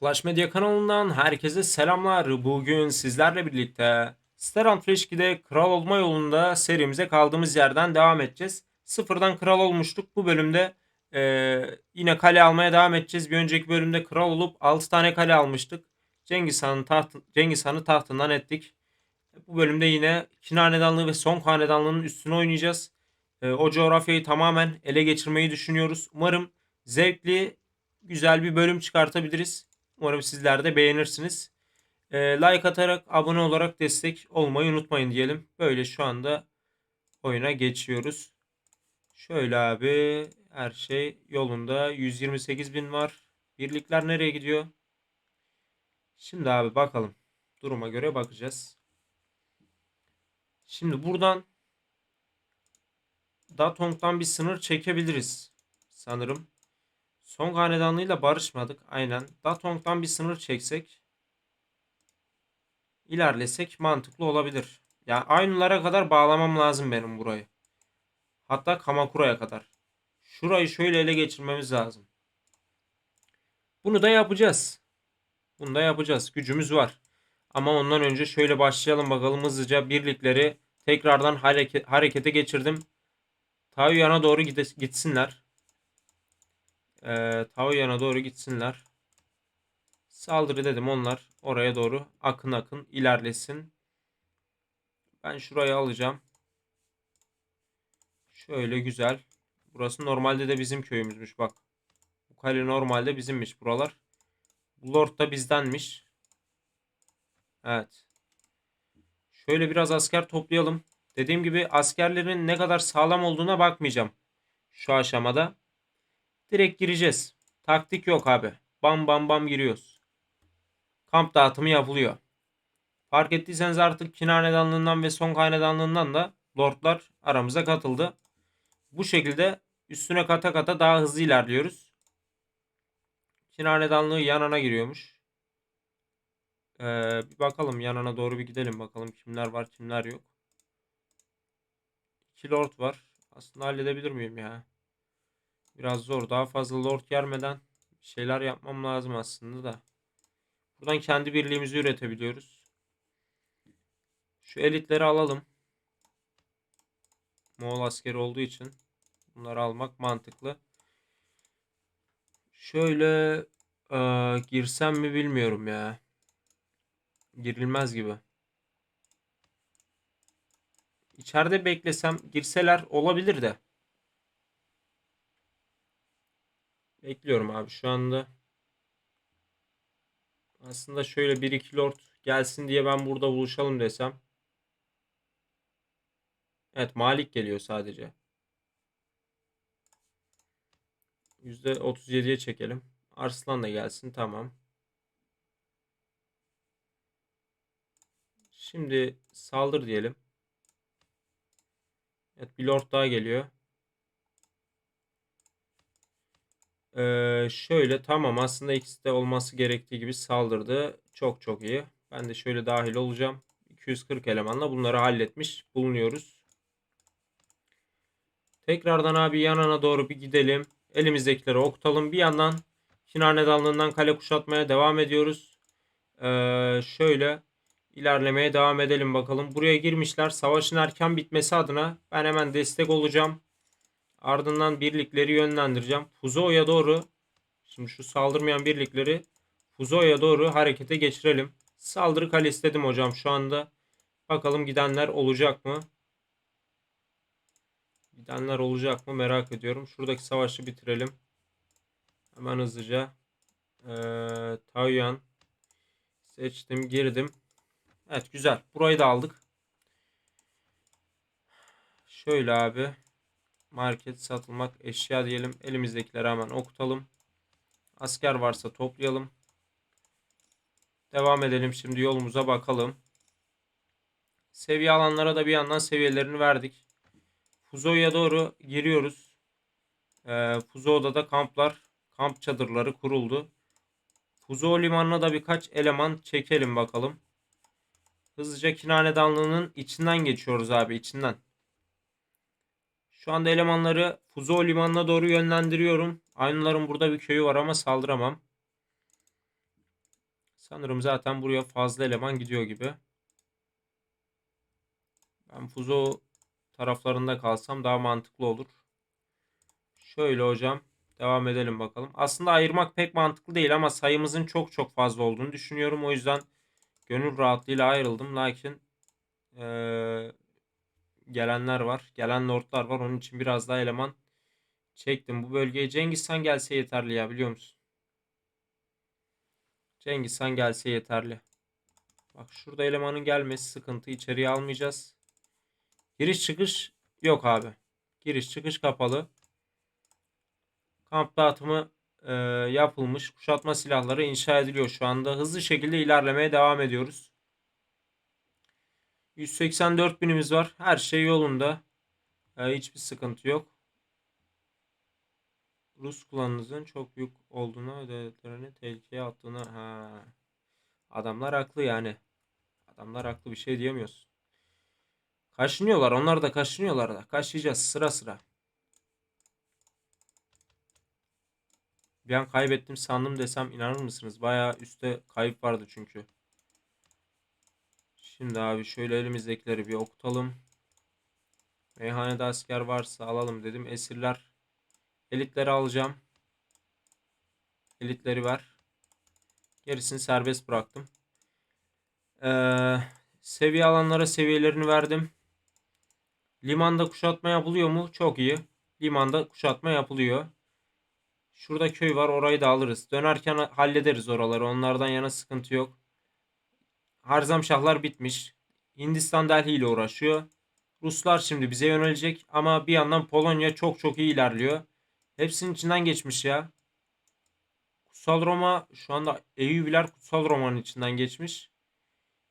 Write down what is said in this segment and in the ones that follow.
Clash Media kanalından herkese selamlar. Bugün sizlerle birlikte Sterant Freshki'de kral olma yolunda serimize kaldığımız yerden devam edeceğiz. Sıfırdan kral olmuştuk. Bu bölümde eee, yine kale almaya devam edeceğiz. Bir önceki bölümde kral olup 6 tane kale almıştık. Cengiz Han'ın taht Cengiz Han'ı tahtından ettik. Bu bölümde yine Kin Hanedanlığı ve Song Hanedanlığı'nın üstüne oynayacağız. Eee, o coğrafyayı tamamen ele geçirmeyi düşünüyoruz. Umarım zevkli, güzel bir bölüm çıkartabiliriz. Umarım sizler de beğenirsiniz. Ee, like atarak, abone olarak destek olmayı unutmayın diyelim. Böyle şu anda oyuna geçiyoruz. Şöyle abi her şey yolunda. 128 bin var. Birlikler nereye gidiyor? Şimdi abi bakalım. Duruma göre bakacağız. Şimdi buradan Datong'dan bir sınır çekebiliriz. Sanırım. Song Hanedanlığı'yla barışmadık. Aynen. Datong'dan bir sınır çeksek ilerlesek mantıklı olabilir. Ya yani Aynulara kadar bağlamam lazım benim burayı. Hatta Kamakura'ya kadar. Şurayı şöyle ele geçirmemiz lazım. Bunu da yapacağız. Bunu da yapacağız. Gücümüz var. Ama ondan önce şöyle başlayalım bakalım hızlıca birlikleri tekrardan hareket, harekete geçirdim. Taoyuan'a doğru gitsinler. Ee, Taoyuan'a doğru gitsinler. Saldırı dedim onlar oraya doğru akın akın ilerlesin. Ben şurayı alacağım. Şöyle güzel. Burası normalde de bizim köyümüzmüş bak. Bu kale normalde bizimmiş buralar. Bu lord da bizdenmiş. Evet. Şöyle biraz asker toplayalım. Dediğim gibi askerlerin ne kadar sağlam olduğuna bakmayacağım. Şu aşamada. Direkt gireceğiz. Taktik yok abi. Bam bam bam giriyoruz. Kamp dağıtımı yapılıyor. Fark ettiyseniz artık Kin Hanedanlığından ve Song Hanedanlığından da lordlar aramıza katıldı. Bu şekilde üstüne kata kata daha hızlı ilerliyoruz. Kin Hanedanlığı yanına giriyormuş. Ee, bir bakalım yanına doğru bir gidelim bakalım kimler var kimler yok. İki lord var. Aslında halledebilir miyim ya? Biraz zor. Daha fazla lord gelmeden şeyler yapmam lazım aslında da. Buradan kendi birliğimizi üretebiliyoruz. Şu elitleri alalım. Moğol askeri olduğu için bunları almak mantıklı. Şöyle e, girsem mi bilmiyorum ya. Girilmez gibi. İçeride beklesem girseler olabilir de. Bekliyorum abi şu anda. Aslında şöyle bir iki lord gelsin diye ben burada buluşalım desem. Evet Malik geliyor sadece. %37'ye çekelim. Arslan da gelsin tamam. Şimdi saldır diyelim. Evet bir lord daha geliyor. Ee, şöyle tamam aslında ikisi de olması gerektiği gibi saldırdı. Çok çok iyi. Ben de şöyle dahil olacağım. 240 elemanla bunları halletmiş bulunuyoruz. Tekrardan abi yanına doğru bir gidelim. Elimizdekileri okutalım. Bir yandan Çin Hanedanlığından kale kuşatmaya devam ediyoruz. Ee, şöyle ilerlemeye devam edelim bakalım. Buraya girmişler. Savaşın erken bitmesi adına ben hemen destek olacağım. Ardından birlikleri yönlendireceğim. Fuzo'ya doğru şimdi şu saldırmayan birlikleri Fuzo'ya doğru harekete geçirelim. Saldırı kale istedim hocam şu anda. Bakalım gidenler olacak mı? Gidenler olacak mı merak ediyorum. Şuradaki savaşı bitirelim. Hemen hızlıca. Ee, Taoyuan seçtim girdim. Evet güzel. Burayı da aldık. Şöyle abi. Market satılmak eşya diyelim. Elimizdekileri hemen okutalım. Asker varsa toplayalım. Devam edelim şimdi yolumuza bakalım. Seviye alanlara da bir yandan seviyelerini verdik. Fuzo'ya doğru giriyoruz. Ee, Fuzo'da da kamplar, kamp çadırları kuruldu. Fuzo limanına da birkaç eleman çekelim bakalım. Hızlıca Kinanedanlığı'nın içinden geçiyoruz abi içinden. Şu anda elemanları Fuzo limanına doğru yönlendiriyorum. Aynuların burada bir köyü var ama saldıramam. Sanırım zaten buraya fazla eleman gidiyor gibi. Ben Fuzo taraflarında kalsam daha mantıklı olur. Şöyle hocam. Devam edelim bakalım. Aslında ayırmak pek mantıklı değil ama sayımızın çok çok fazla olduğunu düşünüyorum. O yüzden gönül rahatlığıyla ayrıldım. Lakin eee, gelenler var. Gelen lordlar var. Onun için biraz daha eleman çektim. Bu bölgeye Cengiz Han gelse yeterli ya biliyor musun? Cengiz Han gelse yeterli. Bak şurada elemanın gelmesi sıkıntı. İçeriye almayacağız. Giriş çıkış yok abi. Giriş çıkış kapalı. Kamp dağıtımı e, yapılmış. Kuşatma silahları inşa ediliyor şu anda. Hızlı şekilde ilerlemeye devam ediyoruz. 184 binimiz var. Her şey yolunda. E, hiçbir sıkıntı yok. Rus kullanıcının çok büyük olduğuna ve devletlerini tehlikeye attığına ha. Adamlar haklı yani. Adamlar haklı bir şey diyemiyoruz. Kaşınıyorlar. Onlar da kaşınıyorlar da. Kaşıyacağız sıra sıra. Bir an kaybettim sandım desem inanır mısınız? Bayağı üstte kayıp vardı çünkü. Şimdi abi şöyle elimizdekileri bir okutalım. Meyhanede asker varsa alalım dedim. Esirler. Elitleri alacağım. Elitleri ver. Gerisini serbest bıraktım. Ee, seviye alanlara seviyelerini verdim. Limanda kuşatma yapılıyor mu? Çok iyi. Limanda kuşatma yapılıyor. Şurada köy var. Orayı da alırız. Dönerken hallederiz oraları. Onlardan yana sıkıntı yok. Harzamşahlar bitmiş. Hindistan Delhi ile uğraşıyor. Ruslar şimdi bize yönelecek. Ama bir yandan Polonya çok çok iyi ilerliyor. Hepsinin içinden geçmiş ya. Kutsal Roma şu anda Eyyubiler Kutsal Roma'nın içinden geçmiş.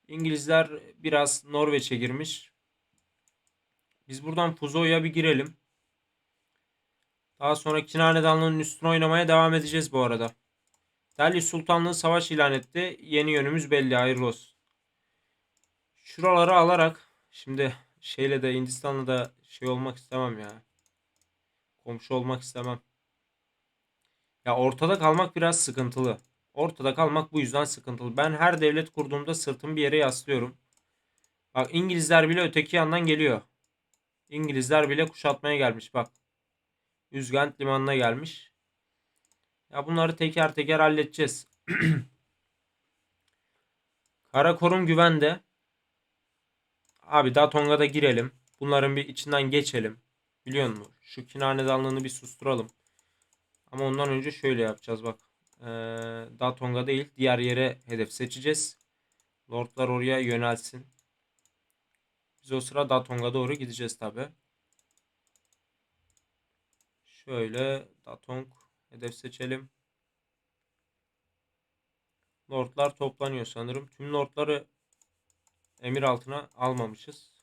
İngilizler biraz Norveç'e girmiş. Biz buradan Fuzo'ya bir girelim. Daha sonra Kinanedanlığı'nın üstüne oynamaya devam edeceğiz bu arada. Delhi Sultanlığı savaş ilan etti. Yeni yönümüz belli. Hayırlı olsun. Şuraları alarak şimdi şeyle de Hindistan'la da şey olmak istemem ya. Komşu olmak istemem. Ya ortada kalmak biraz sıkıntılı. Ortada kalmak bu yüzden sıkıntılı. Ben her devlet kurduğumda sırtımı bir yere yaslıyorum. Bak İngilizler bile öteki yandan geliyor. İngilizler bile kuşatmaya gelmiş bak. Üzgent limanına gelmiş. Ya bunları teker teker halledeceğiz. Karakorum güvende. Abi daha Tonga'da girelim. Bunların bir içinden geçelim. Biliyor musun? Şu kinanedanlığını bir susturalım. Ama ondan önce şöyle yapacağız bak. Ee, Datonga değil diğer yere hedef seçeceğiz. Lordlar oraya yönelsin. Biz o sıra Datonga doğru gideceğiz tabi. Şöyle Datong hedef seçelim. Lordlar toplanıyor sanırım. Tüm lordları emir altına almamışız.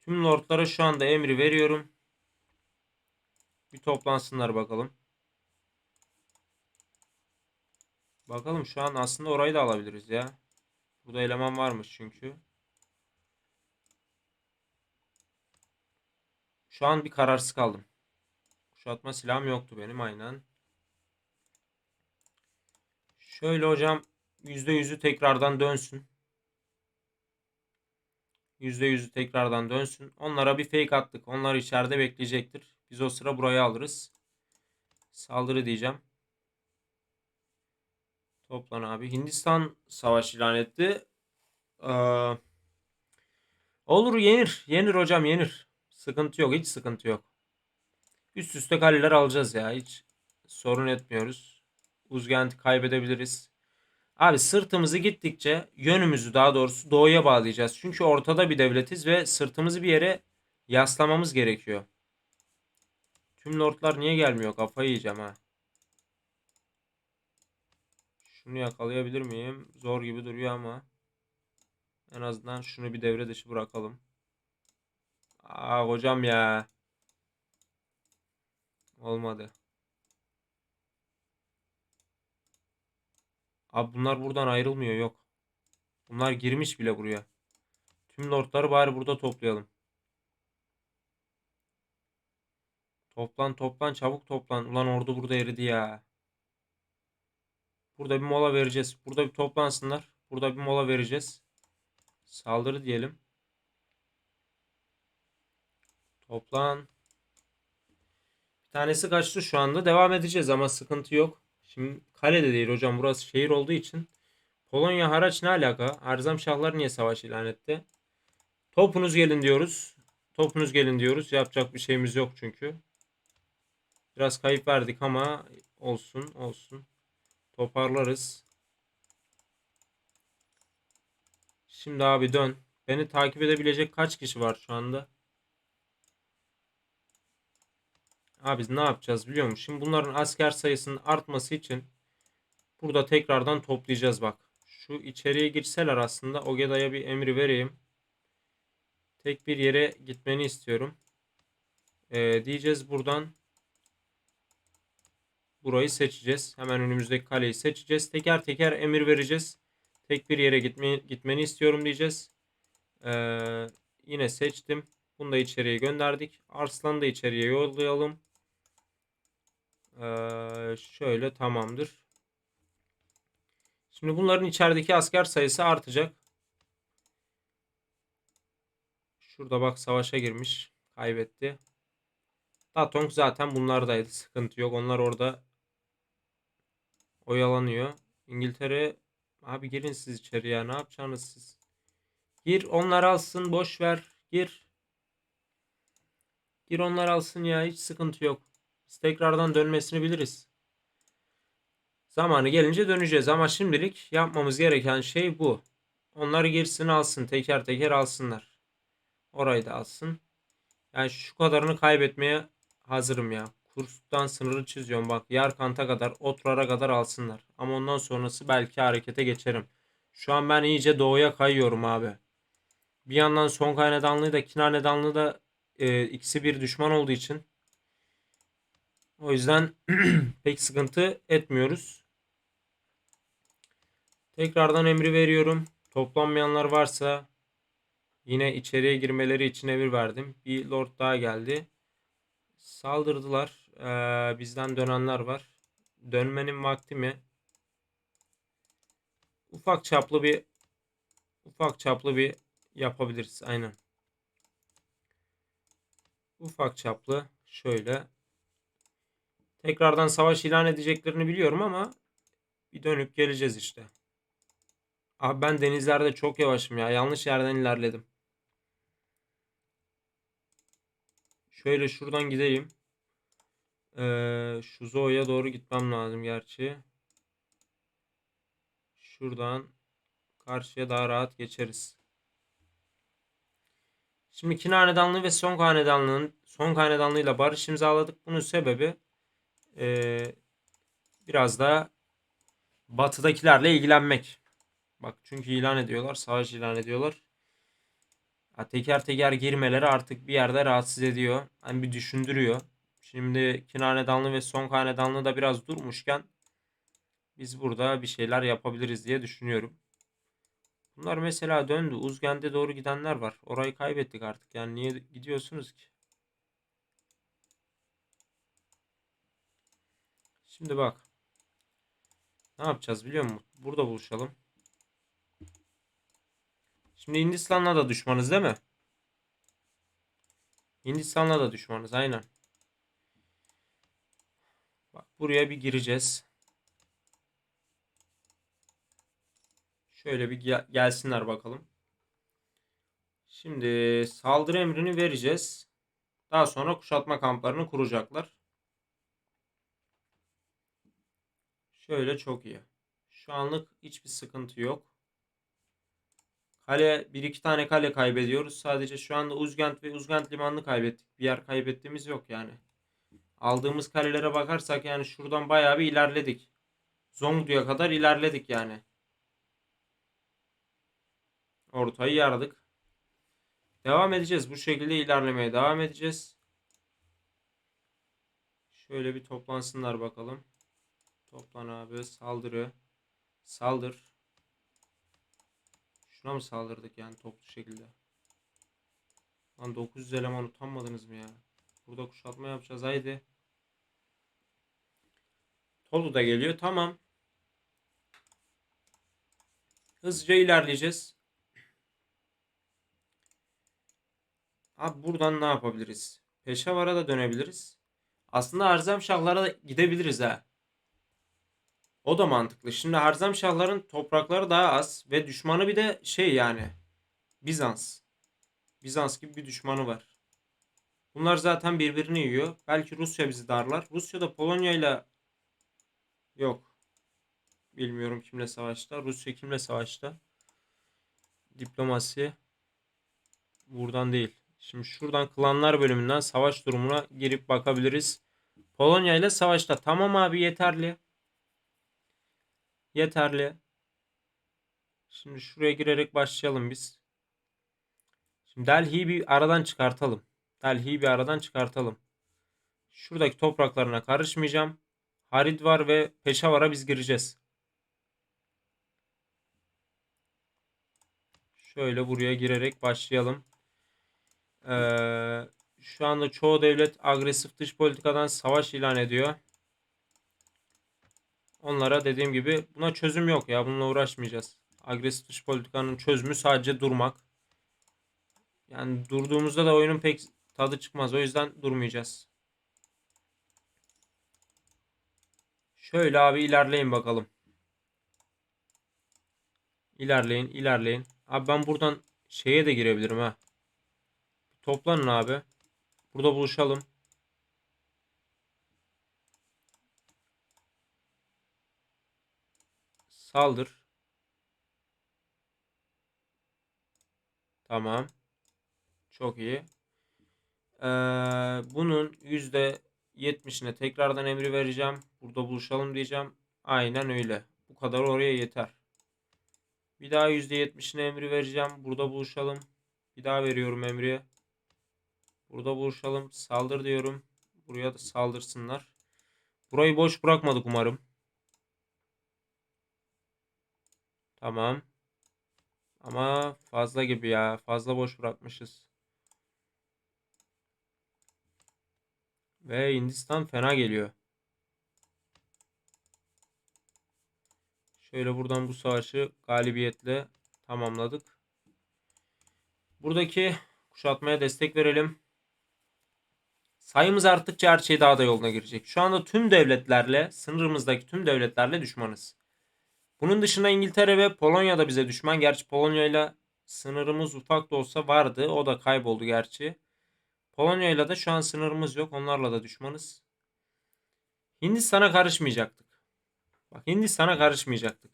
Tüm lordlara şu anda emri veriyorum. Bir toplansınlar bakalım. Bakalım şu an aslında orayı da alabiliriz ya. Burada eleman varmış çünkü. Şu an bir kararsız kaldım. Kuşatma silahım yoktu benim aynen. Şöyle hocam %100'ü tekrardan dönsün. %100'ü tekrardan dönsün. Onlara bir fake attık. Onlar içeride bekleyecektir. Biz o sıra burayı alırız. Saldırı diyeceğim. Toplan abi. Hindistan savaş ilan etti. Ee, olur yenir. Yenir hocam yenir. Sıkıntı yok. Hiç sıkıntı yok. Üst üste kaleler alacağız ya. Hiç sorun etmiyoruz. Uzgent'i kaybedebiliriz. Abi sırtımızı gittikçe yönümüzü daha doğrusu doğuya bağlayacağız. Çünkü ortada bir devletiz ve sırtımızı bir yere yaslamamız gerekiyor. Tüm lordlar niye gelmiyor? Kafayı yiyeceğim ha. Şunu yakalayabilir miyim? Zor gibi duruyor ama. En azından şunu bir devre dışı bırakalım. Aa hocam ya. Olmadı. Abi bunlar buradan ayrılmıyor yok. Bunlar girmiş bile buraya. Tüm lordları bari burada toplayalım. Toplan toplan çabuk toplan. Ulan ordu burada eridi ya. Burada bir mola vereceğiz. Burada bir toplansınlar. Burada bir mola vereceğiz. Saldırı diyelim. Toplan. Bir tanesi kaçtı şu anda. Devam edeceğiz ama sıkıntı yok. Şimdi kale de değil hocam. Burası şehir olduğu için. Polonya haraç ne alaka? Arzam Şahlar niye savaş ilan etti? Topunuz gelin diyoruz. Topunuz gelin diyoruz. Yapacak bir şeyimiz yok çünkü. Biraz kayıp verdik ama olsun olsun. Toparlarız. Şimdi abi dön. Beni takip edebilecek kaç kişi var şu anda? Abi biz ne yapacağız biliyor musun? Şimdi bunların asker sayısının artması için burada tekrardan toplayacağız bak. Şu içeriye girseler aslında Ogeda'ya bir emri vereyim. Tek bir yere gitmeni istiyorum. Ee, diyeceğiz buradan burayı seçeceğiz. Hemen önümüzdeki kaleyi seçeceğiz. Teker teker emir vereceğiz. Tek bir yere gitme, gitmeni istiyorum diyeceğiz. Ee, yine seçtim. Bunu da içeriye gönderdik. Arslan'ı da içeriye yollayalım. Ee, şöyle tamamdır. Şimdi bunların içerideki asker sayısı artacak. Şurada bak savaşa girmiş. Kaybetti. Datong zaten bunlardaydı. Sıkıntı yok. Onlar orada oyalanıyor. İngiltere abi girin siz içeri ya. Ne yapacaksınız siz? Gir onlar alsın. Boş ver. Gir. Gir onlar alsın ya. Hiç sıkıntı yok. Biz tekrardan dönmesini biliriz. Zamanı gelince döneceğiz ama şimdilik yapmamız gereken şey bu. Onlar girsin alsın. Teker teker alsınlar. Orayı da alsın. Yani şu kadarını kaybetmeye hazırım ya. Kurstan sınırı çiziyorum bak. Yarkant'a kadar, Otrar'a kadar alsınlar. Ama ondan sonrası belki harekete geçerim. Şu an ben iyice doğuya kayıyorum abi. Bir yandan son hanedanlığı da Kin hanedanlığı da e, ikisi bir düşman olduğu için o yüzden pek sıkıntı etmiyoruz. Tekrardan emri veriyorum. Toplanmayanlar varsa yine içeriye girmeleri için emir verdim. Bir lord daha geldi. Saldırdılar. Ee, bizden dönenler var. Dönmenin vakti mi? Ufak çaplı bir ufak çaplı bir yapabiliriz. Aynen. Ufak çaplı şöyle tekrardan savaş ilan edeceklerini biliyorum ama bir dönüp geleceğiz işte. Abi ben denizlerde çok yavaşım ya. Yanlış yerden ilerledim. Şöyle şuradan gideyim. Ee, şu Zo'ya doğru gitmem lazım gerçi. Şuradan karşıya daha rahat geçeriz. Şimdi Kin Hanedanlığı ve Song Hanedanlığı'nın Song Hanedanlığı'yla barış imzaladık. Bunun sebebi ee, biraz da batıdakilerle ilgilenmek. Bak çünkü ilan ediyorlar. Savaş ilan ediyorlar. Ya teker teker girmeleri artık bir yerde rahatsız ediyor. Hani bir düşündürüyor. Şimdi Kin Hanedanlığı ve Song Hanedanlığı da biraz durmuşken biz burada bir şeyler yapabiliriz diye düşünüyorum. Bunlar mesela döndü. Uzgen'de doğru gidenler var. Orayı kaybettik artık. Yani niye gidiyorsunuz ki? Şimdi bak. Ne yapacağız biliyor musun? Burada buluşalım. Şimdi Hindistan'la da düşmanız değil mi? Hindistan'la da düşmanız aynen. Bak buraya bir gireceğiz. Şöyle bir gel gelsinler bakalım. Şimdi saldırı emrini vereceğiz. Daha sonra kuşatma kamplarını kuracaklar. Şöyle çok iyi. Şu anlık hiçbir sıkıntı yok. Kale bir iki tane kale kaybediyoruz. Sadece şu anda Uzgent ve Uzgent limanını kaybettik. Bir yer kaybettiğimiz yok yani. Aldığımız kalelere bakarsak yani şuradan bayağı bir ilerledik. Zongdu'ya kadar ilerledik yani. Ortayı yardık. Devam edeceğiz. Bu şekilde ilerlemeye devam edeceğiz. Şöyle bir toplansınlar bakalım. Toplan abi. Saldırı. Saldır. Şuna mı saldırdık yani toplu şekilde? Lan 900 eleman utanmadınız mı ya? Burada kuşatma yapacağız haydi. Tolu da geliyor tamam. Hızlıca ilerleyeceğiz. Abi buradan ne yapabiliriz? Peşavar'a da dönebiliriz. Aslında Harzemşahlara da gidebiliriz ha. O da mantıklı. Şimdi Harzemşahların toprakları daha az ve düşmanı bir de şey yani Bizans. Bizans gibi bir düşmanı var. Bunlar zaten birbirini yiyor. Belki Rusya bizi darlar. Rusya da Polonya ile yok. Bilmiyorum kimle savaşta. Rusya kimle savaşta? Diplomasi buradan değil. Şimdi şuradan klanlar bölümünden savaş durumuna girip bakabiliriz. Polonya ile savaşta. Tamam abi yeterli. Yeterli. Şimdi şuraya girerek başlayalım biz. Şimdi Delhi'yi bir aradan çıkartalım. Delhi'yi bir aradan çıkartalım. Şuradaki topraklarına karışmayacağım. Haridvar ve Peşavar'a biz gireceğiz. Şöyle buraya girerek başlayalım. Ee, şu anda çoğu devlet agresif dış politikadan savaş ilan ediyor. Onlara dediğim gibi buna çözüm yok ya. Bununla uğraşmayacağız. Agresif dış politikanın çözümü sadece durmak. Yani durduğumuzda da oyunun pek tadı çıkmaz. O yüzden durmayacağız. Şöyle abi ilerleyin bakalım. İlerleyin, ilerleyin. Abi ben buradan şeye de girebilirim ha. Toplanın abi. Burada buluşalım. Saldır. Tamam. Çok iyi. Ee, bunun %70'ine tekrardan emri vereceğim. Burada buluşalım diyeceğim. Aynen öyle. Bu kadar oraya yeter. Bir daha %70'ine emri vereceğim. Burada buluşalım. Bir daha veriyorum emri. Burada buluşalım. Saldır diyorum. Buraya da saldırsınlar. Burayı boş bırakmadık umarım. Tamam. Ama fazla gibi ya. Fazla boş bırakmışız. Ve Hindistan fena geliyor. Şöyle buradan bu savaşı galibiyetle tamamladık. Buradaki kuşatmaya destek verelim. Sayımız arttıkça her şey daha da yoluna girecek. Şu anda tüm devletlerle, sınırımızdaki tüm devletlerle düşmanız. Bunun dışında İngiltere ve Polonya da bize düşman. Gerçi Polonya ile sınırımız ufak da olsa vardı. O da kayboldu gerçi. Polonya ile de şu an sınırımız yok. Onlarla da düşmanız. Hindistan'a karışmayacaktık. Bak Hindistan'a karışmayacaktık.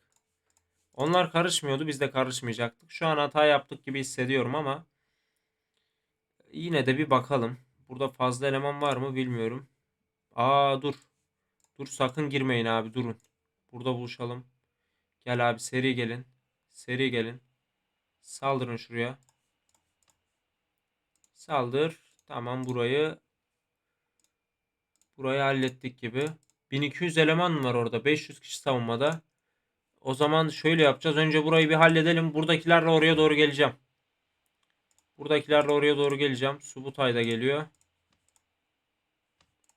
Onlar karışmıyordu. Biz de karışmayacaktık. Şu an hata yaptık gibi hissediyorum ama yine de bir bakalım. Burada fazla eleman var mı bilmiyorum. Aa dur. Dur sakın girmeyin abi durun. Burada buluşalım. Gel abi seri gelin. Seri gelin. Saldırın şuraya. Saldır. Tamam burayı burayı hallettik gibi. 1200 eleman var orada. 500 kişi savunmada. O zaman şöyle yapacağız. Önce burayı bir halledelim. Buradakilerle oraya doğru geleceğim. Buradakilerle oraya doğru geleceğim. Subutay da geliyor.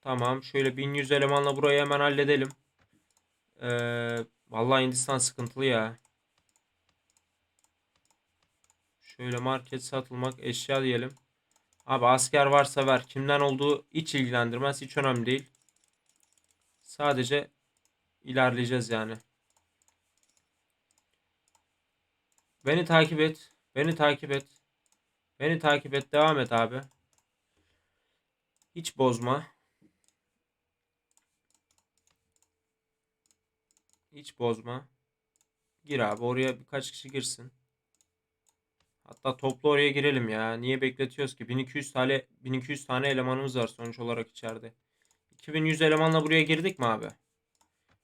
Tamam. Şöyle 1100 elemanla burayı hemen halledelim. Ee, vallahi Hindistan sıkıntılı ya. Şöyle market satılmak eşya diyelim. Abi asker varsa ver. Kimden olduğu hiç ilgilendirmez. Hiç önemli değil. Sadece ilerleyeceğiz yani. Beni takip et. Beni takip et. Beni takip et. Devam et abi. Hiç bozma. Hiç bozma. Gir abi. Oraya birkaç kişi girsin. Hatta toplu oraya girelim ya. Niye bekletiyoruz ki? 1200 tane 1200 tane elemanımız var sonuç olarak içeride. 2100 elemanla buraya girdik mi abi?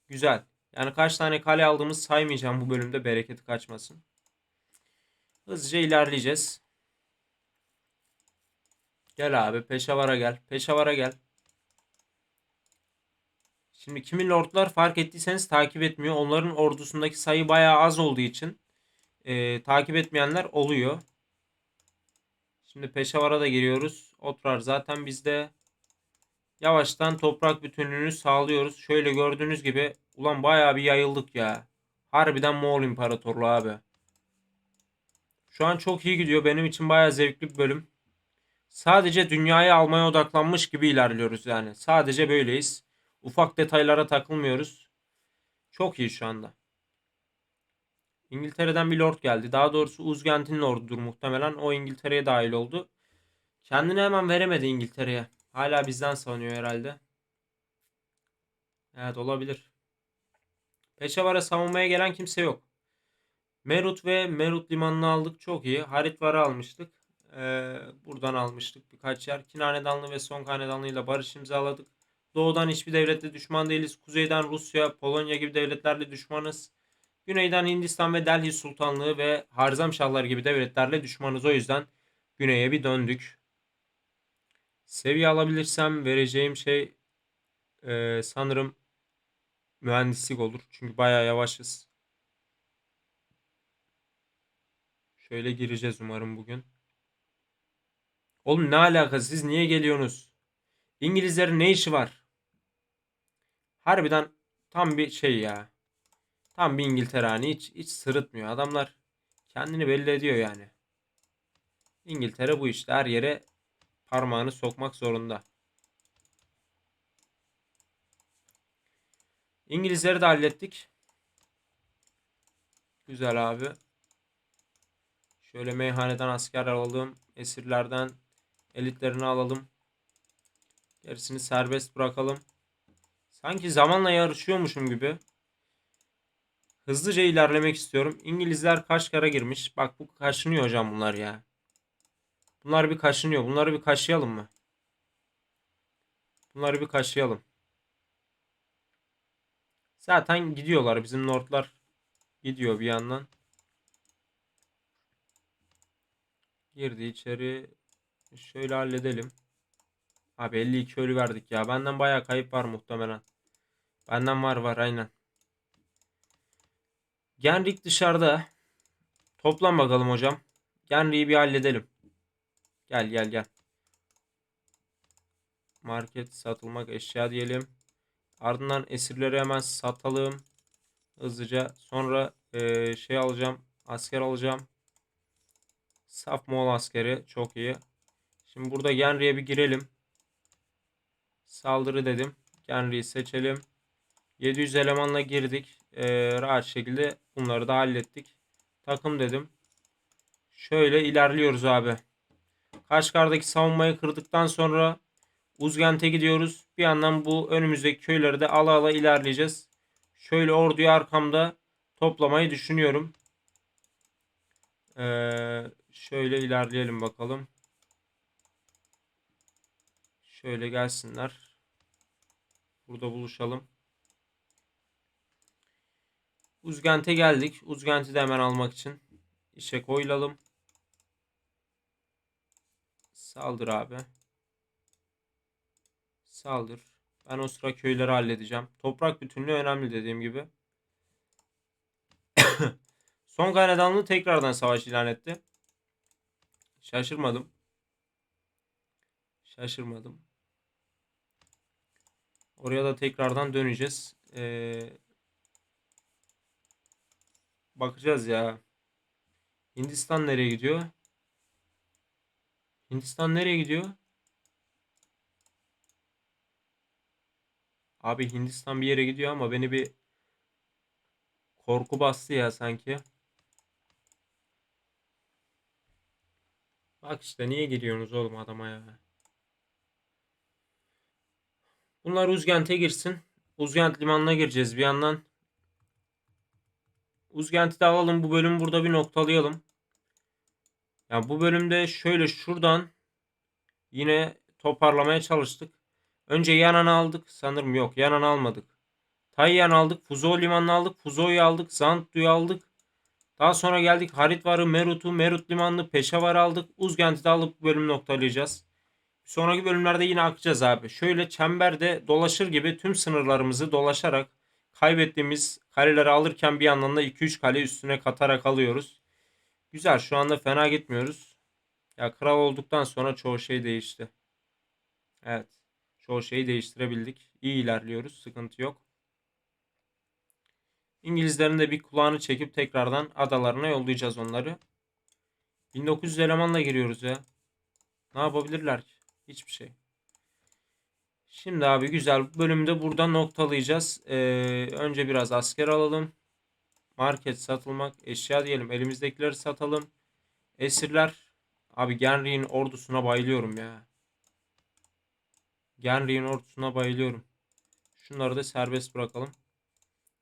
Güzel. Yani kaç tane kale aldığımız saymayacağım bu bölümde bereketi kaçmasın. Hızlıca ilerleyeceğiz. Gel abi Peşavar'a gel. Peşavar'a gel. Şimdi kimi lordlar fark ettiyseniz takip etmiyor. Onların ordusundaki sayı bayağı az olduğu için e, takip etmeyenler oluyor. Şimdi Peşavar'a da giriyoruz. Otrar zaten bizde yavaştan toprak bütünlüğünü sağlıyoruz. Şöyle gördüğünüz gibi ulan bayağı bir yayıldık ya. Harbiden Moğol İmparatorluğu abi. Şu an çok iyi gidiyor. Benim için bayağı zevkli bir bölüm. Sadece dünyayı almaya odaklanmış gibi ilerliyoruz yani. Sadece böyleyiz. Ufak detaylara takılmıyoruz. Çok iyi şu anda. İngiltere'den bir lord geldi. Daha doğrusu Uzgent'in lordudur muhtemelen. O İngiltere'ye dahil oldu. Kendini hemen veremedi İngiltere'ye. Hala bizden sanıyor herhalde. Evet olabilir. Peşavar'a savunmaya gelen kimse yok. Merut ve Merut limanını aldık. Çok iyi. Haritvar'ı almıştık. Ee, buradan almıştık birkaç yer. Kinanedanlı ve Son Hanedanlı ile barış imzaladık. Doğudan hiçbir devletle düşman değiliz. Kuzeyden Rusya, Polonya gibi devletlerle düşmanız. Güneyden Hindistan ve Delhi Sultanlığı ve Harzam Şahları gibi devletlerle düşmanız. O yüzden güneye bir döndük. Seviye alabilirsem vereceğim şey e, sanırım mühendislik olur. Çünkü bayağı yavaşız. Şöyle gireceğiz umarım bugün. Oğlum ne alaka siz niye geliyorsunuz? İngilizlerin ne işi var? Harbiden tam bir şey ya. Tam bir İngiltere hani hiç, hiç sırıtmıyor. Adamlar kendini belli ediyor yani. İngiltere bu işte her yere parmağını sokmak zorunda. İngilizleri de hallettik. Güzel abi. Şöyle meyhaneden asker alalım. Esirlerden elitlerini alalım. Gerisini serbest bırakalım. Sanki zamanla yarışıyormuşum gibi. Hızlıca ilerlemek istiyorum. İngilizler kaç kara girmiş. Bak bu kaşınıyor hocam bunlar ya. Bunlar bir kaşınıyor. Bunları bir kaşıyalım mı? Bunları bir kaşıyalım. Zaten gidiyorlar. Bizim Nordlar gidiyor bir yandan. Girdi içeri. Şöyle halledelim. Abi 52 ölü verdik ya. Benden bayağı kayıp var muhtemelen. Benden var var aynen. Genrik dışarıda. Toplan bakalım hocam. Genrik'i bir halledelim. Gel gel gel. Market satılmak eşya diyelim. Ardından esirleri hemen satalım. Hızlıca. Sonra e, şey alacağım. Asker alacağım. Saf Moğol askeri. Çok iyi. Şimdi burada Genri'ye bir girelim. Saldırı dedim. Genri'yi seçelim. 700 elemanla girdik. Ee, rahat şekilde bunları da hallettik. Takım dedim. Şöyle ilerliyoruz abi. Kaşgar'daki savunmayı kırdıktan sonra Uzgent'e gidiyoruz. Bir yandan bu önümüzdeki köyleri de ala ala ilerleyeceğiz. Şöyle orduyu arkamda toplamayı düşünüyorum. Ee, şöyle ilerleyelim bakalım. Şöyle gelsinler. Burada buluşalım. Uzgent'e geldik. Uzgent'i de hemen almak için işe koyulalım. Saldır abi. Saldır. Ben o sıra köyleri halledeceğim. Toprak bütünlüğü önemli dediğim gibi. Son hanedanlığı tekrardan savaş ilan etti. Şaşırmadım. Şaşırmadım. Oraya da tekrardan döneceğiz. Ee, bakacağız ya. Hindistan nereye gidiyor? Hindistan nereye gidiyor? Abi Hindistan bir yere gidiyor ama beni bir korku bastı ya sanki. Bak işte niye giriyorsunuz oğlum adama ya. Bunlar Uzgent'e girsin. Uzgent limanına gireceğiz bir yandan. Uzgent'i de alalım. Bu bölümü burada bir noktalayalım. Ya bu bölümde şöyle şuradan yine toparlamaya çalıştık. Önce Yanan'ı aldık. Sanırım yok. Yanan'ı almadık. Tayyan aldık. Fuzo limanını aldık. Fuzo'yu aldık. Zantdu'yu aldık. Daha sonra geldik Haritvar'ı, Merut'u, Merut limanını, Peşavar'ı aldık. Uzgent'i de alıp bölümü noktalayacağız. Sonraki bölümlerde yine akacağız abi. Şöyle çemberde dolaşır gibi tüm sınırlarımızı dolaşarak kaybettiğimiz kaleleri alırken bir yandan da 2-3 kale üstüne katarak alıyoruz. Güzel şu anda fena gitmiyoruz. Ya kral olduktan sonra çoğu şey değişti. Evet. Çoğu şeyi değiştirebildik. İyi ilerliyoruz. Sıkıntı yok. İngilizlerin de bir kulağını çekip tekrardan adalarına yollayacağız onları. 1900 elemanla giriyoruz ya. Ne yapabilirler ki? Hiçbir şey. Şimdi abi güzel. Bölümde burada noktalayacağız. Ee, önce biraz asker alalım. Market satılmak. Eşya diyelim. Elimizdekileri satalım. Esirler. Abi Genry'in ordusuna bayılıyorum ya. Genry'in ordusuna bayılıyorum. Şunları da serbest bırakalım.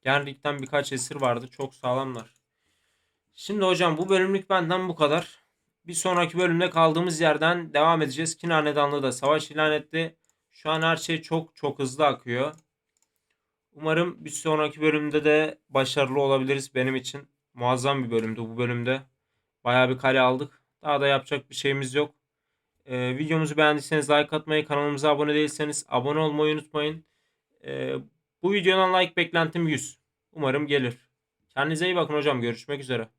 Genry'den birkaç esir vardı. Çok sağlamlar. Şimdi hocam bu bölümlük benden bu kadar. Bir sonraki bölümde kaldığımız yerden devam edeceğiz. Kin Hanedanlığı da savaş ilan etti. Şu an her şey çok çok hızlı akıyor. Umarım bir sonraki bölümde de başarılı olabiliriz benim için. Muazzam bir bölümdü bu bölümde. Bayağı bir kale aldık. Daha da yapacak bir şeyimiz yok. Ee, videomuzu beğendiyseniz like atmayı, kanalımıza abone değilseniz abone olmayı unutmayın. Ee, bu videodan like beklentim 100. Umarım gelir. Kendinize iyi bakın hocam. Görüşmek üzere.